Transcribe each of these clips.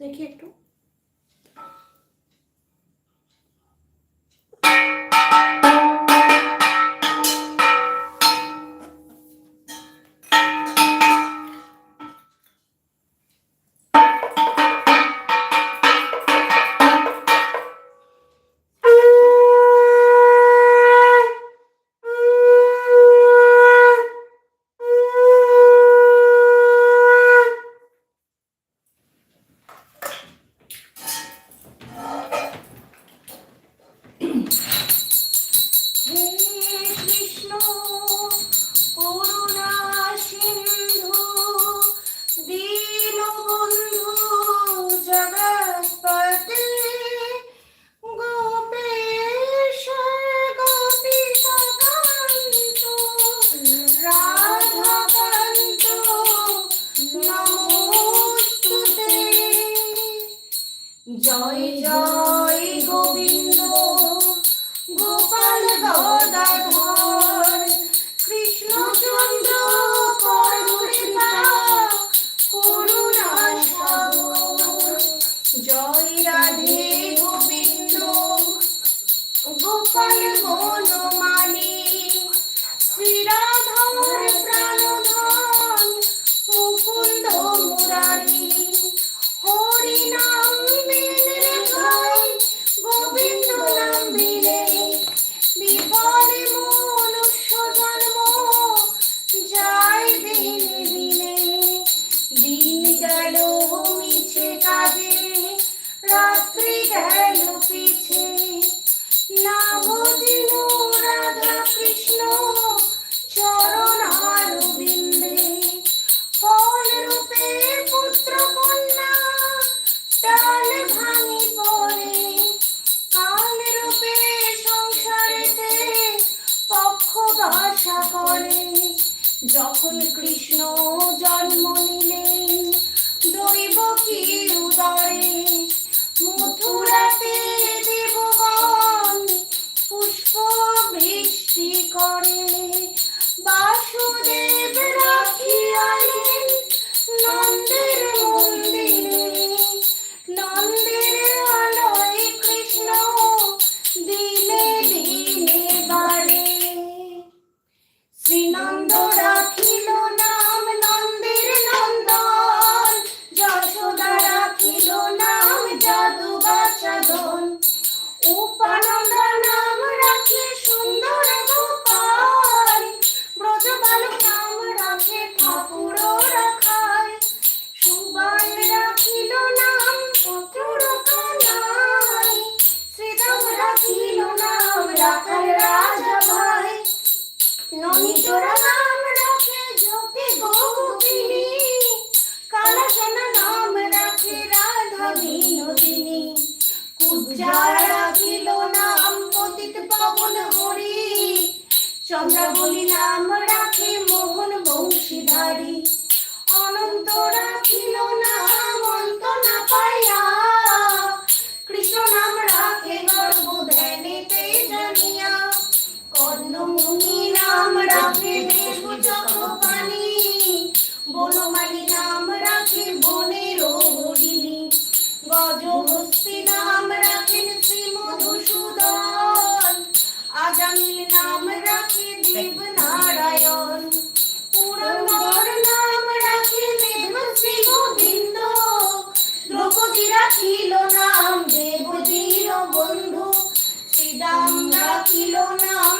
দেখি একটু। জয় জয় গোবিন্দ। গোপাল গদাধর, কৃষ্ণচন্দ্র করুণা করুণা জয় রাধে গোবিন্দ। গোপাল বনমালী, শ্রীরাধার প্রাণধন মুকুন্দ রাত্রি গেল পিছে না বুঝিল চরণ ফল রূপে পুত্র কন্যা টাল ভাঙি পড়ে। কাল রূপে সংসারেতে পক্ষ ভাষা করে। যখন কৃষ্ণ জন্ম নিলেন, দৈব কি উদরে মথুরাতে দেবগণ পুষ্প বৃষ্টি করে। বাসুদেব রাখিয়ালেন নন্দের মন্দিরে। নন্দের আলোয় কৃষ্ণ দিনে দিনে বাড়ে। শ্রীনন্দ ননিচোরা নাম রাখে নাম রাখে রাধা বিনোদিনী কুজ্জার রাখিল নাম পতিত পাবন হরি। চন্দ্রাবলী নাম রাখে মোহন বংশীধারী। অনন্ত রাখিল নাম গজহস্তি নাম রাখেন মধুসূদন। আজামিল নাম দেব নারায়ণ নাম নাম বন্ধু। শ্রীরাম রাখিল নাম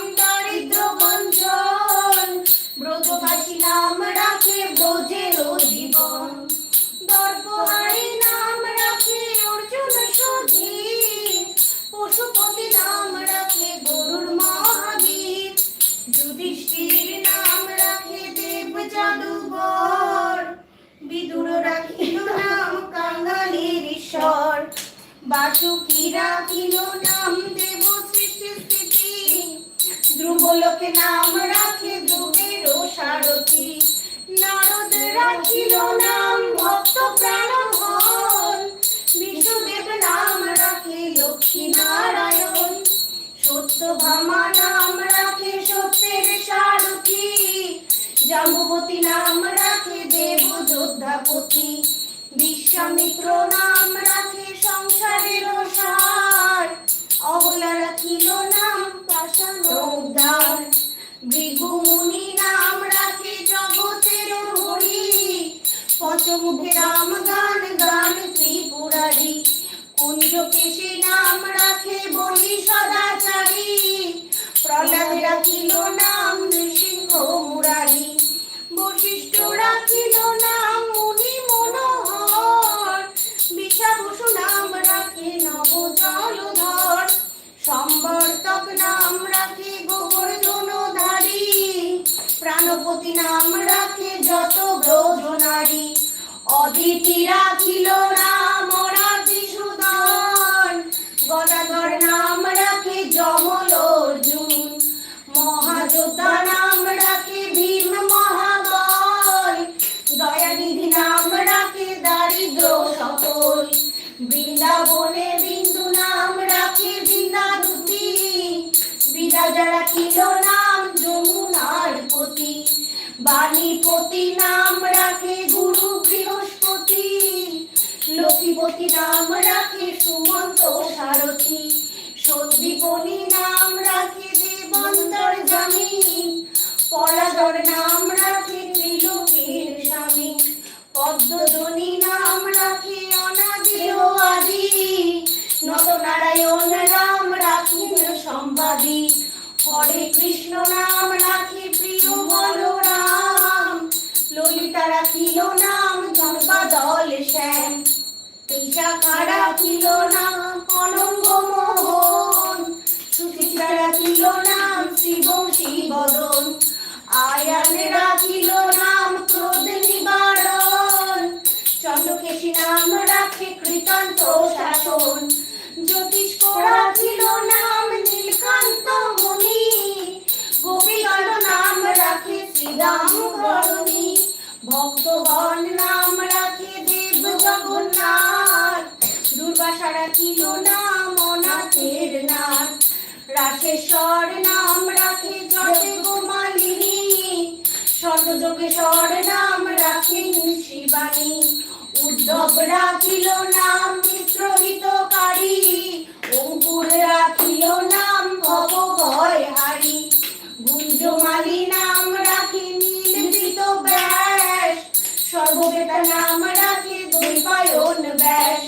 রাখিল নাম দেব সৃষ্টি স্থিতি ধ্রুবলোকে নাম রাখে ধ্রুবের সারথি। নারদ রাখিল নাম ভক্ত প্রাণধন বিষ্ণুদেব নাম রাখে লক্ষ্মী নারায়ণ। সত্যভামা নাম রাখে সত্যের সারথি। জাম্বুবতী নাম রাখে দেব যোদ্ধাপতি। বিশ্বামিত্র নাম রাখে সংসারের সার। অবলা রাখিল নাম পাষাণ উদ্ধার। ভৃগু মুনি নাম রাখে জগতের হরি। পঞ্চমুখে রাম গান গান ত্রিপুরারি। কুঞ্জ কেশী নাম রাখে বলি সদাচারী। প্রহ্লাদ রাখিল নাম নৃসিংহ মুরারি। বশিষ্ঠ রাখিল নাম মুনি বিষাবসু নাম রাখে নব জলধর সম্বর্তক নাম রাখে গোবর্ধনধারী, প্রাণপতি নাম রাখে যত ব্রজ নারী অদিতি রাখিল নাম সুদন গদাধর নাম রাখে যমল অর্জুন মহাযোদ্ধা নাম সকল বৃন্দাবনে বিন্দু নাম রাখে বৃন্দাদুতি বিরাজা রাখিল নাম যমুনার পতি বাণীপতি নাম রাখে গুরু বৃহস্পতি। লক্ষ্মীপতি নাম রাখে সুমন্ত সারথী। সন্দীপনী নাম রাখে দেবন্তর জামি পরাদর নাম রাখে ত্রিলোকের স্বামী। পদ্মধ্বনি নাম রাখে অনাদি আদি। নতনারায়ণ নাম রাখিল সম্বাদী। হরে কৃষ্ণ নাম রাখে প্রিয় বলরাম। ললিতা রাখিল নাম ধর্মদল শ্যাম। বিশাখা রাখিল নাম অনঙ্গ মোহন। সুচিত্রা রাখিল নাম শিবংশী বদন আয়ান রাখিল নাম ক্রোধ চন্দ্রকেশী রাখে কৃতান্ত শাসন। জ্যোতিষ্ক রাখিল নাম নীলকান্ত মুনি। গোপীগণ নাম রাখে শ্রীরাম ধরণী ভক্তগণ নাম রাখে দেব জগন্নাথ। দুর্বাসা রাখিল নাম অনাথের নাথ। রাশেশ্বর নাম রাখে জয় গোমালিনী। সর্বযোগেশ্বর নাম রাখেন শিবানী। উদ্ধব রাখিল নাম মিত্রহিতকারী অঙ্কুর রাখিল নাম ভব ভয় হারি। গুঞ্জমালি নাম রাখে নীলকৃত ব্যাস। সর্ববেতা নাম রাখে দৈবায়ন ব্যাস।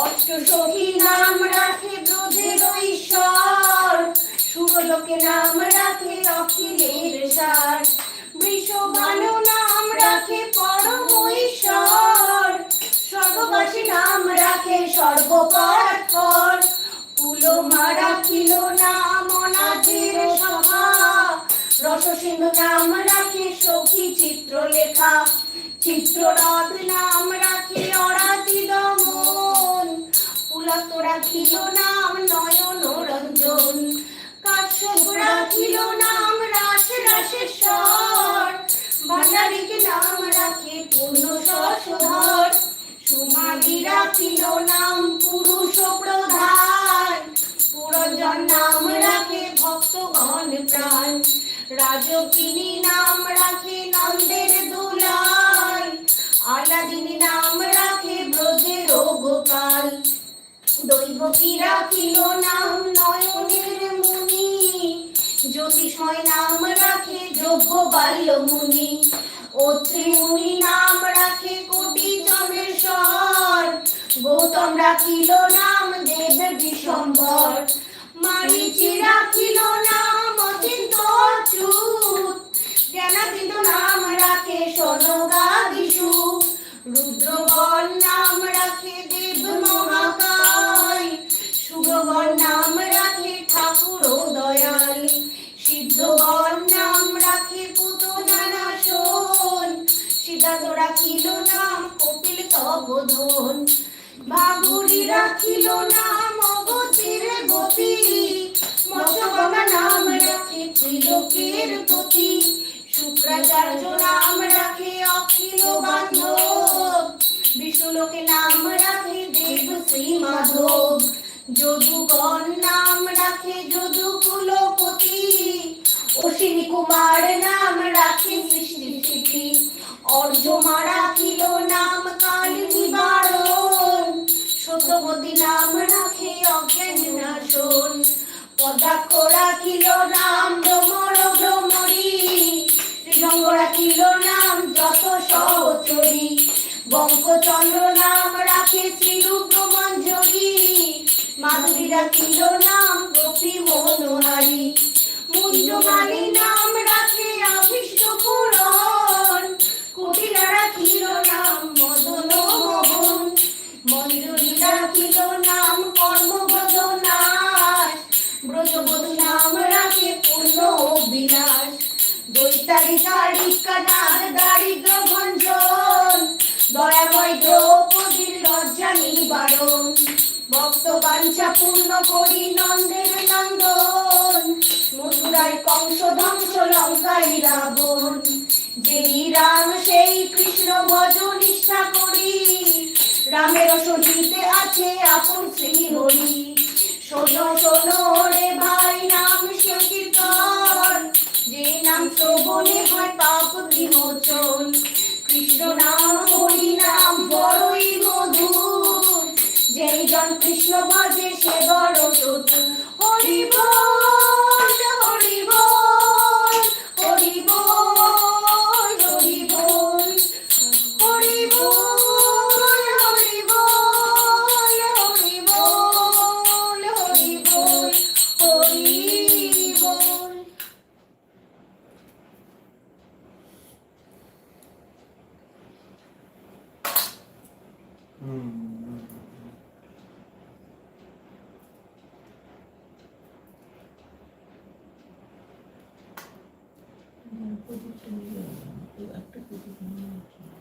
অষ্টসখী নাম রাখে ব্রজের ঈশ্বর সুরলোকে নাম রাখে অখিলের সার। বৃষবাণু নাম রাখে পরম ঈশ্বর সর্ববাসী নাম রাখে সর্বপরাৎপর পুলমা রাখিল নাম অনাথের সভা। রসসিন্ধু নাম রাখে, সখী চিত্রলেখা। চিত্ররথ নাম রাখে অরাতি দমন পুলক রাখিল নাম, নয়ন রঞ্জন। কাশ্যপ রাখিল নাম রাস রাসেশ্বর ভান্ডারিক নাম রাখে, পূর্ণ শশধর সুমালি রাখিল নাম পুরুষ প্রধান। পুরজন নাম রাখে ভক্তগণ প্রাণ। রাজকিনী নাম রাখে নন্দের দুলাল। আলাদিনী নাম রাখে ব্রজের গোপাল দৈবকী রাখিল নাম নয়নের মুনি। জ্যোতিষময় নাম রাখে যোগ্য বাল্য মুনি অত্রি মুনি নাম রাখে কোটি চন্দ্রেশ্বর গৌতম রাখিল নাম, দেব বিশম্বর মারিচি রাখিল নাম, অচিন্ত অচ্যুত। জ্ঞানাতীত নাম রাখে সনগাদিষু রুদ্রগণ নাম রাখে দেব মহাকায়। শুভগণ নাম রাখে ঠাকুর দয়াল। সিদ্ধগণ নাম সিদ্ধার্থ রাখিল নাম কপিল তবোধন বাগুড়ি রাখিল নাম অগতির গতি। মৎস্যগঙ্গা নাম রাখে ত্রিলোকের পতি শুক্রাচার্য নাম রাখে অখিল বান্ধব। বিষ্ণুলোকে নাম রাখে দেব শ্রী মাধব। যদুগণ নাম রাখে যদু কুলপতি। অশ্বিনী কুমার নাম রাখে সৃষ্টি স্থিতি অর্জমা রাখিল নাম কাল নিবারণ। সত্যবতী নাম রাখে অজ্ঞান নাশন। পদাক্ষ রাখিল নাম ভ্রমর ভ্রমরি শ্রীরঙ্গ রাখিল নাম যত সহচরী। বঙ্কচন্দ্র নাম রাখে শ্রীরূপ মঞ্জরি মাধুরী রাখিল নাম গোপী মনোহারী। মুদ্রমালী নাম রাখে অভীষ্ট পুরন কুটিলা রাখিল নাম মদন মোহন। মঞ্জুরি রাখিল নাম কর্মব্রত নাশ ব্রজবধূ নাম রাখে পূর্ণ বিলাস দৈতারি দাড়ি কানার দারিদ্র ভঞ্জন। দয়াময় দ্রৌপদীর লজ্জা নিবারণ। ভক্ত বাঞ্ছা পূর্ণ করি নন্দের নন্দন। মথুরায় কংস ধ্বংস লঙ্কায় রাবণ। যেই রাম, সেই কৃষ্ণ নিষ্ঠা করি। রামের আছে আপন শ্রী হরি শোনো শোনো রে ভাই, নাম সংকীর্তন যে নাম শ্রবণে হয় পাপ বিমোচন। কৃষ্ণ নাম, হরি নাম, বড়ই মধুর। যেই জন কৃষ্ণ ভজে সে বড় চতুর। হরি একটা নিলে হবে